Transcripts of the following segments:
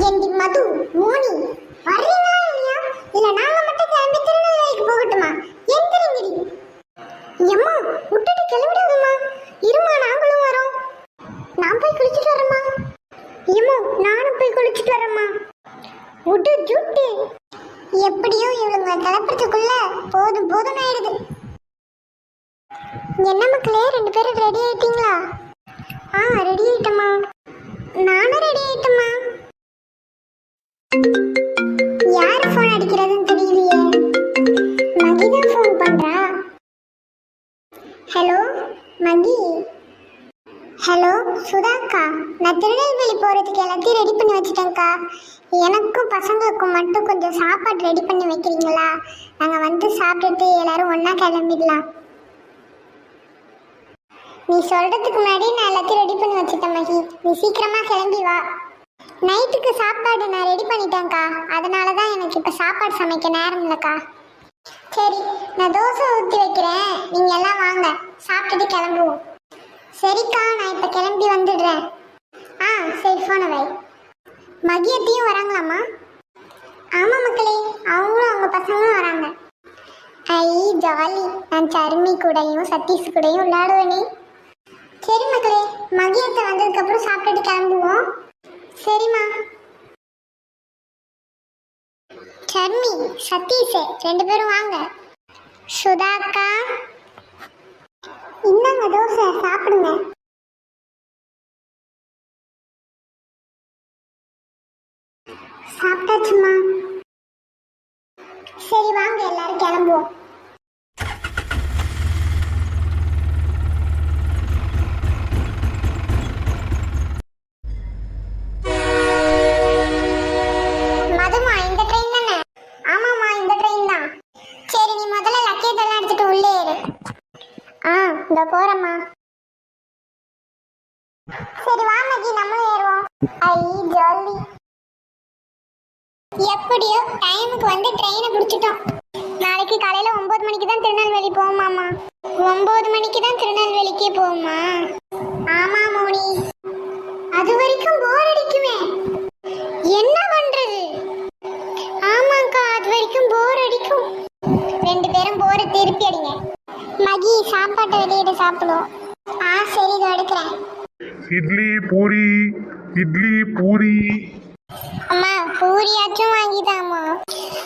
ஏண்டி மது மோனி வர்றீங்களா இல்லையா? இல்ல நாங்க மட்டும் கிளம்பி திருநெல்வேலிக்கு போகட்டுமா? எந்திரிங்கடி எம்மா விட்டுட்டு கிளம்பிடாதம்மா இருமா நாங்களும் வரோம். நான் போய் குளிச்சுட்டு வரேம்மா. எம்மா நானும் போய் குளிச்சுட்டு வரேம்மா. விட்டு ஜூட்டு. எப்படியோ இவளுங்க கிளப்புறதுக்குள்ள போதும் போதும் ஆயிடுது. என்ன மக்களே ரெண்டு பேரும் ரெடி ஆயிட்டீங்களா? ஆ ரெடி ஆயிட்டம்மா. அடிக்கிறதுன்னு தெரியலையே. மகி தான் ஃபோன் பண்றா? ஹலோ மகி? ஹலோ சுதாக்கா நான் திருநெல்வேலி போகிறதுக்கு எல்லாத்தையும் ரெடி பண்ணி வச்சுட்டேங்க்கா எனக்கும் பசங்களுக்கும் மட்டும் கொஞ்சம் சாப்பாடு ரெடி பண்ணி வைக்கிறீங்களா? நாங்கள் வந்து சாப்பிட்டுட்டு எல்லாரும் ஒன்றா கிளம்பிடலாம். நீ சொல்கிறதுக்கு முன்னாடி நான் எல்லாத்தையும் ரெடி பண்ணி வச்சுட்டேன் மகி. நீ சீக்கிரமாக கிளம்பி வா. நைட்டுக்கு சாப்பாடு நான் ரெடி பண்ணிட்டேன்க்கா. அதனால தான் எனக்கு இப்போ சாப்பாடு சமைக்க நேரம் இல்லைக்கா. சரி நான் தோசை ஊற்றி வைக்கிறேன். நீங்கள் எல்லாம் வாங்க. சாப்பிட்டுட்டு கிளம்புவோம். சரிக்கா நான் இப்போ கிளம்பி வந்துடுறேன். ஆ சரி ஃபோனை வை. மகியத்தையும் வராங்களாம்மா? ஆமாம் மக்களே அவங்களும் அவங்க பசங்களும் வராங்க. ஐ ஜாலி. நான் சர்மி கூடயும் சதீஷ் கூடயும் விளையாடுவேனே. சரி மக்களே மகியத்தை வந்ததுக்கப்புறம் சாப்பிட்டுட்டு கிளம்புவோம். சரிம்மா. சர்மி சதீஷ் ரெண்டு பேரும் வாங்க. சுதாக்கா இந்தாங்க தோசை சாப்பிடுங்க. சாப்பிட்டாச்சுமா இதோ இந்த போறேம்மா. சரி வா மகி நம்மளும் ஏறுவோம். ஐ ஜாலி. எப்படியோ டைமுக்கு வந்து ட்ரெயினை பிடிச்சிட்டோம். நாளைக்கு காலையில ஒன்பது மணிக்கு தான் திருநெல்வேலி போகுமாமா ஒன்பது மணிக்கு தான் திருநெல்வேலிக்கே போகுமா ஆமா மோனி. அது வரைக்கும் போர் அடிக்குமே. என்ன பண்றது? ஆமாக்கா அது வரைக்கும் போர் அடிக்கும். ரெண்டு பேரும் போரை திருப்பி அடிங்க. மகி சாப்பாட்டை வெளியிட சாப்பிடுவோம். ஆ சரி இதோ எடுக்கிறேன். இட்லி பூரி இட்லி பூரி. அம்மா பூரியாச்சும் வாங்கிதாம்மா.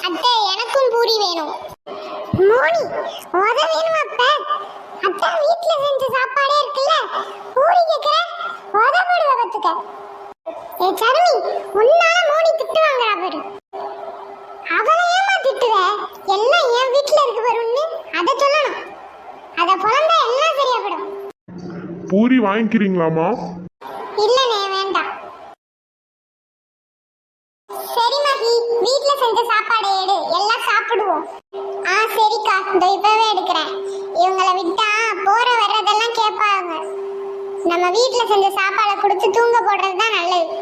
அத்தை எனக்கும் பூரி வேணும். மோனி உத வேணும் அப்ப? அத்தை வீட்ல செஞ்ச சாப்பாடே இருக்குல்ல? பூரி கேக்குற உத போடுவ கத்துக்க. ஏ சருமி உன்னால மோனி திட்டுவாங்கடா பாரு. பூரி வாங்கிக்கிறீங்களாமா இல்லனே வேண்டாம். சரி மகி வீட்ல செஞ்ச சாப்பாடு எடு. எல்லாம் சாப்பிடுவோம். ஆ சரிக்கா. இதோ இப்பவே எடுக்கிறேன். இவங்கள விட்டா போற வர்றதெல்லாம் கேட்பாங்க. நம்ம வீட்ல செஞ்ச சாப்பாடை கொடுத்து தூங்க போடுறது தான் நல்லது.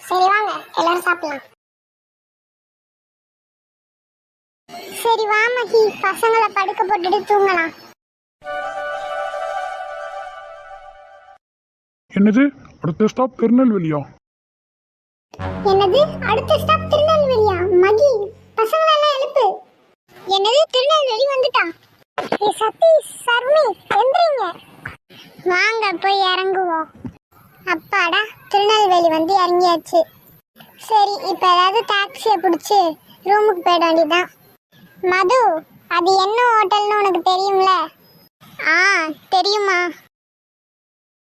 சரி வாங்க. எல்லாரும் சாப்பிடலாம். சரி வா மகி. பசங்களை படுக்க போட்டுட்டு தூங்கலாம். என்னது? அடுத்த ஸ்டாப் திருநெல்வேலியா? என்னது? அடுத்த ஸ்டாப் திருநெல்வேலியா? மகி பசங்களெல்லாம் எழுப்பு. என்னது? திருநெல்வேலி வந்துட்டான் ஏ சதீஷ் சர்மி எந்திரிங்க. வாங்க போய் இறங்குவோம். அப்பாடா திருநெல்வேலி வந்து இறங்கியாச்சு. சரி இப்போ ஏதாவது டாக்ஸியை பிடிச்சி ரூமுக்கு போயிட வேண்டியதுதான். மது அது என்ன ஹோட்டல்னு உனக்கு தெரியும்ல? ஆ தெரியுமா